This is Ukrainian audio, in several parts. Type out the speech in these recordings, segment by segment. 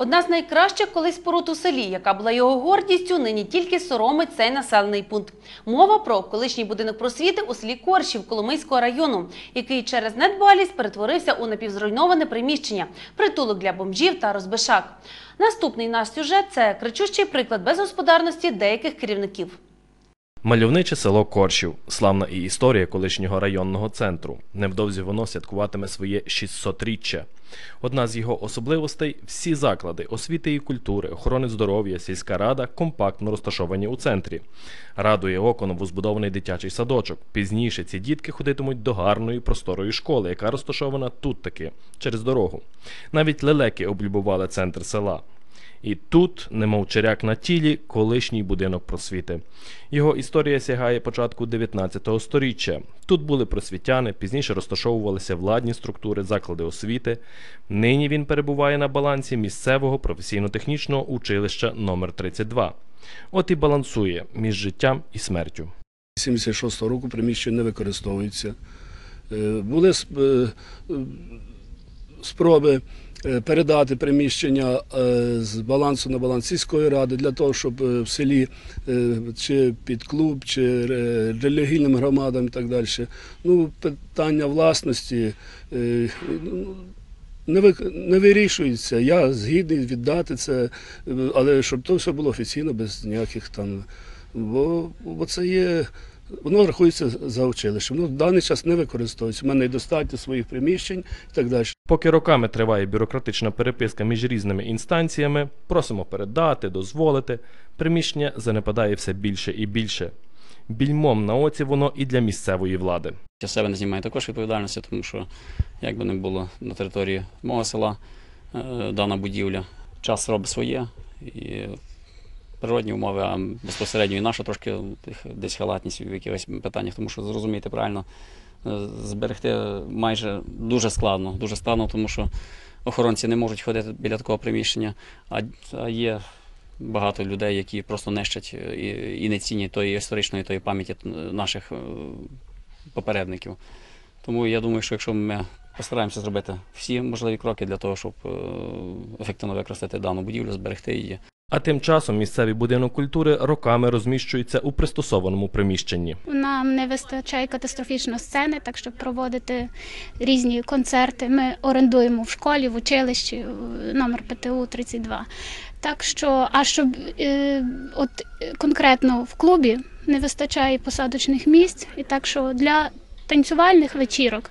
Одна з найкращих колись споруд у селі, яка була його гордістю, нині тільки соромить цей населений пункт. Мова про колишній будинок просвіти у селі Коршів Коломийського району, який через недбалість перетворився у напівзруйноване приміщення, притулок для бомжів та розбишак. Наступний наш сюжет це кричущий приклад безгосподарності деяких керівників. Мальовниче село Коршів, славна і історія колишнього районного центру. Невдовзі воно святкуватиме своє 600-річчя. Одна з його особливостей всі заклади освіти і культури, охорони здоров'я, сільська рада компактно розташовані у центрі. Радує око новозбудований дитячий садочок. Пізніше ці дітки ходитимуть до гарної просторої школи, яка розташована тут таки, через дорогу. Навіть лелеки облюбували центр села. І тут, немов черяк на тілі, колишній будинок просвіти. Його історія сягає початку 19 століття. Тут були просвітяни, пізніше розташовувалися владні структури, заклади освіти. Нині він перебуває на балансі місцевого професійно-технічного училища номер 32 От і балансує між життям і смертю. 76-го року приміщення не використовується. Е, Були е, спроби передати приміщення е, з балансу на баланс сільської ради для того, щоб е, в селі е, чи під клуб, чи релігійним громадам і так далі. Ну, питання власності е, ну, не, ви, не вирішується. Я згідний віддати це, е, але щоб то все було офіційно, без ніяких там. Бо, бо це є. Воно рахується за училищем. Воно в даний час не використовується. У мене недостатньо своїх приміщень і так далі. Поки роками триває бюрократична переписка між різними інстанціями, просимо передати, дозволити, приміщення занепадає все більше і більше. Більмом на оці воно і для місцевої влади. Я себе не знімаю також відповідальності, тому що як би не було на території мого села е, дана будівля, час робить своє. І природні умови, а безпосередньо і наша трошки десь халатність в якихось питаннях, тому що зрозуміти правильно, е, зберегти майже дуже складно. Дуже складно, тому що охоронці не можуть ходити біля такого приміщення, а, є багато людей, які просто нищать е, і, і не цінять тої історичної тої пам'яті е, наших попередників. Тому я думаю, що якщо ми постараємося зробити всі можливі кроки для того, щоб ефективно використати дану будівлю, зберегти її, А тим часом місцевий будинок культури роками розміщується у пристосованому приміщенні. Нам не вистачає катастрофічно сцени, так щоб проводити різні концерти. Ми орендуємо в школі, в училищі номер ПТУ 32. Так що, а щоб е, от конкретно в клубі не вистачає посадочних місць, і так що для танцювальних вечірок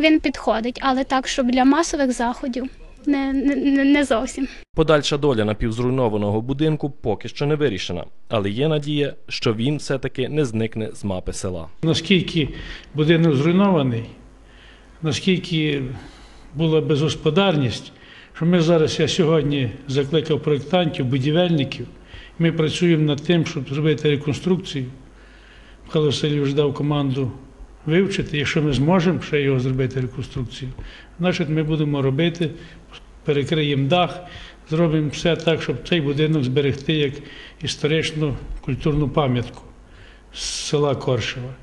він підходить, але так, щоб для масових заходів не, не, не зовсім. Подальша доля напівзруйнованого будинку поки що не вирішена, але є надія, що він все-таки не зникне з мапи села. наскільки будинок зруйнований, наскільки була безгосподарність, що ми зараз, я сьогодні закликав проєктантів, будівельників, ми працюємо над тим, щоб зробити реконструкцію. Михайло Васильович дав команду вивчити, якщо ми зможемо ще його зробити реконструкцію, значить ми будемо робити, перекриємо дах, зробимо все так, щоб цей будинок зберегти як історичну культурну пам'ятку з села Коршева.